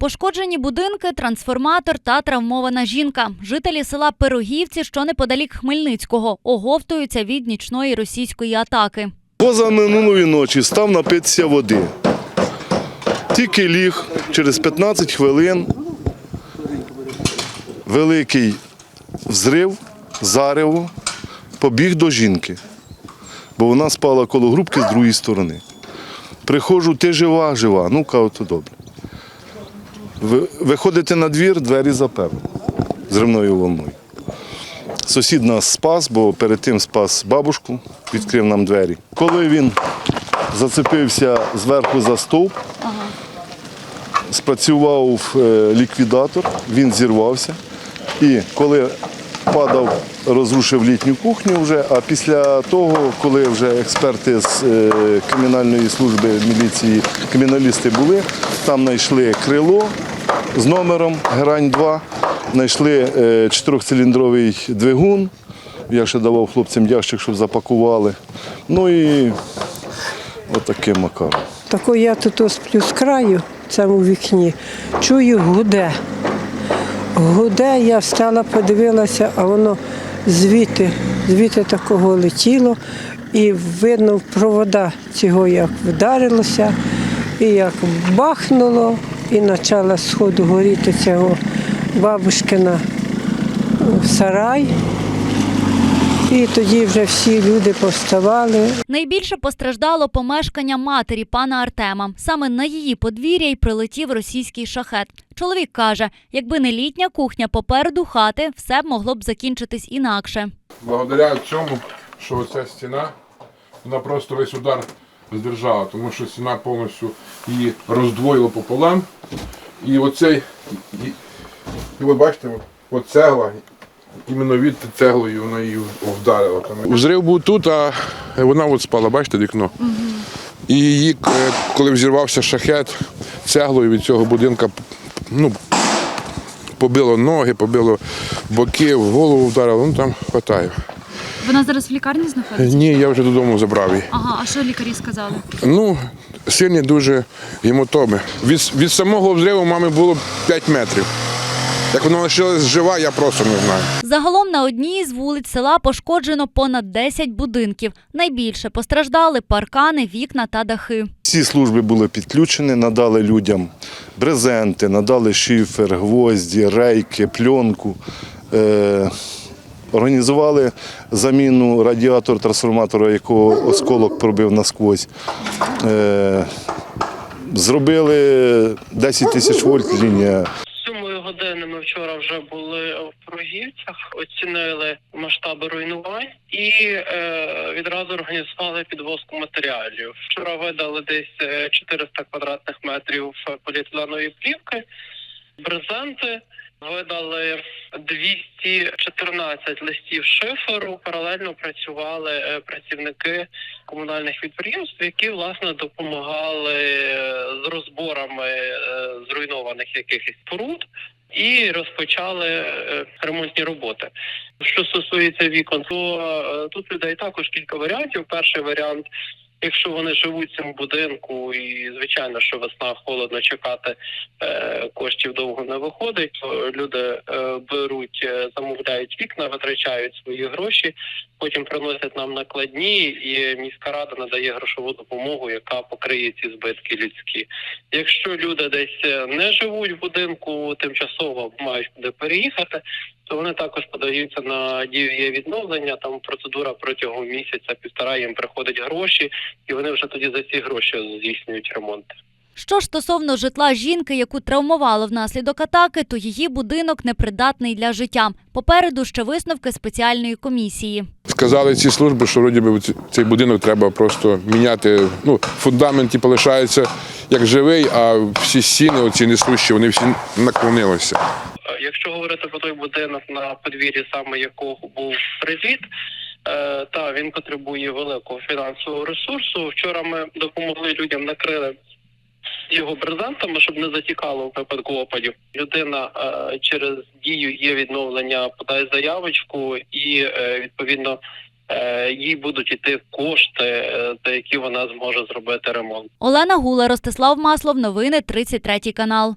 Пошкоджені будинки, трансформатор та травмована жінка. Жителі села Пирогівці, що неподалік Хмельницького, оговтуються від нічної російської атаки. Поза минулої ночі став напитися води. Тільки ліг через 15 хвилин великий взрив, зарево, побіг до жінки, бо вона спала коло грубки з другої сторони. Приходжу, ти жива, жива. Ну, кажу, то добре. Ви- Виходите на двір, двері заперли зривною волною. Сусід нас спас, бо перед тим спас бабушку, відкрив нам двері. Коли він зацепився зверху за стовп, спрацював е, ліквідатор, він зірвався. І коли падав, розрушив літню кухню вже, а після того, коли вже експерти з е, кримінальної служби міліції, криміналісти були, там знайшли крило з номером Грань 2, знайшли е, чотирьохциліндровий двигун. Я ще давав хлопцям ящик, щоб запакували. Ну і отаким макаром. Тако я тут сплю з краю, в цьому вікні, чую гуде. Гуде, я встала, подивилася, а воно звідти, звідти такого летіло. І видно в провода цього як вдарилося, і як бахнуло, і почала сходу горіти цього бабушкина е, сарай. І тоді вже всі люди повставали, Найбільше постраждало помешкання матері пана Артема. Саме на її подвір'я й прилетів російський шахет. Чоловік каже, якби не літня кухня попереду хати, все б могло б закінчитись інакше. Благодаря цьому, що оця стіна, вона просто весь удар здержала, тому що стіна повністю її роздвоїла пополам. І оцей, і, і от бачите, от цегла, іменно від цеглою вона її вдарила. Взрив був тут, а вона от спала, бачите, вікно. І її, е, коли взірвався шахет, цеглою від цього будинка ну, побило ноги, побило боки, в голову вдарило, ну там хватає. Вона зараз в лікарні знаходиться? Ні, я вже додому забрав її. Ага, а що лікарі сказали? Ну, сильні дуже гемотоми. Від, від самого взриву мами було 5 метрів. Як вона лишилась жива, я просто не знаю. Загалом на одній з вулиць села пошкоджено понад 10 будинків. Найбільше постраждали паркани, вікна та дахи. Всі служби були підключені, надали людям брезенти, надали шифер, гвозді, рейки, пленку. Е, організували заміну радіатор трансформатора, якого осколок пробив насквозь. Е, зробили 10 тисяч вольт лінія години вчора вже були в Прогівцях, оцінили масштаби руйнувань і е, відразу організували підвозку матеріалів. Вчора видали десь е, 400 квадратних метрів поліетиленової плівки, брезенти. Видали 214 листів шиферу. Паралельно працювали е, працівники комунальних підприємств, які власне допомагали е, з розборами е, зруйнованих якихось споруд. І розпочали е, ремонтні роботи. Що стосується вікон, то е, тут людей також кілька варіантів. Перший варіант, якщо вони живуть в цьому будинку, і звичайно, що весна холодно чекати е, довго не виходить, люди е, беруть, е, замовляють вікна, витрачають свої гроші, потім приносять нам накладні, і міська рада надає грошову допомогу, яка покриє ці збитки людські. Якщо люди десь е, не живуть в будинку, тимчасово мають куди переїхати, то вони також подаються на дію відновлення. Там процедура протягом місяця, півтора їм приходять гроші, і вони вже тоді за ці гроші здійснюють ремонт. Що ж стосовно житла жінки, яку травмувало внаслідок атаки, то її будинок непридатний для життя. Попереду ще висновки спеціальної комісії. Сказали ці служби, що вроді би цей будинок треба просто міняти. Ну, фундамент типу, лишається як живий, а всі стіни, оці несущі, вони всі наклонилися. Е, Якщо говорити про той будинок, на подвір'ї саме якого був приліт, е, та він потребує великого фінансового ресурсу. Вчора ми допомогли людям, накрили його брезентами, щоб не затікало в випадку опадів. Людина е, через дію є відновлення, подає заявочку, і е, відповідно е, їй будуть іти кошти, за які вона зможе зробити ремонт. Олена Гула, Ростислав Маслов. Новини 33 канал.